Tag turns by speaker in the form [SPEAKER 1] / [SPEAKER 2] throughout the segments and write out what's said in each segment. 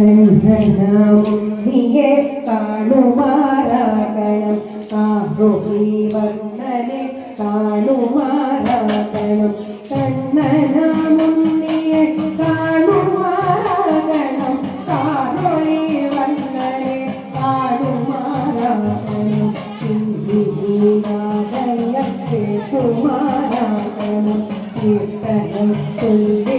[SPEAKER 1] കണ്ണനാമുന്നിയെ കാണുമാറാകണം ആഹുഹി വർണനെ കാണുമാറാകണം. കണ്ണനാമുന്നിയെ കാണുമാറാകണം. കാറൊളി വർണനെ കാണുമാറാകണം ചിന്തിനാദങ്ങൾ കേൾക്കുമാറാകണം കീർത്തനം ചൊല്ലി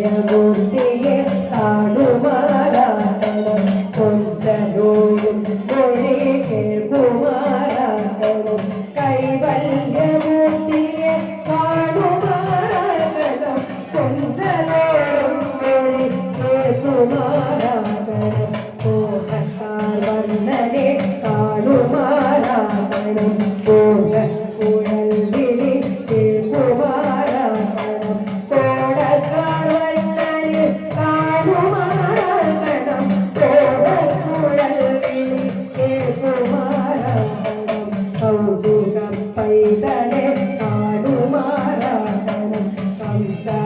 [SPEAKER 1] കൈവല്യമൂർത്തിയെ കാണുമാറാകണം. കൊഞ്ചലോടും മൊഴി കേൾക്കുമാറാകണം. കൈവല്യമൂർത്തിയെ കാണുമാറാകണം. കൊഞ്ചലോടും മൊഴി കേൾക്കുമാറാകണം. വർണനെ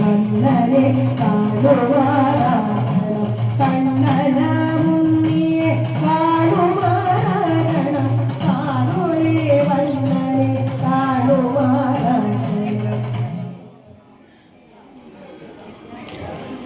[SPEAKER 1] മക്കളെ കാണുവാൻ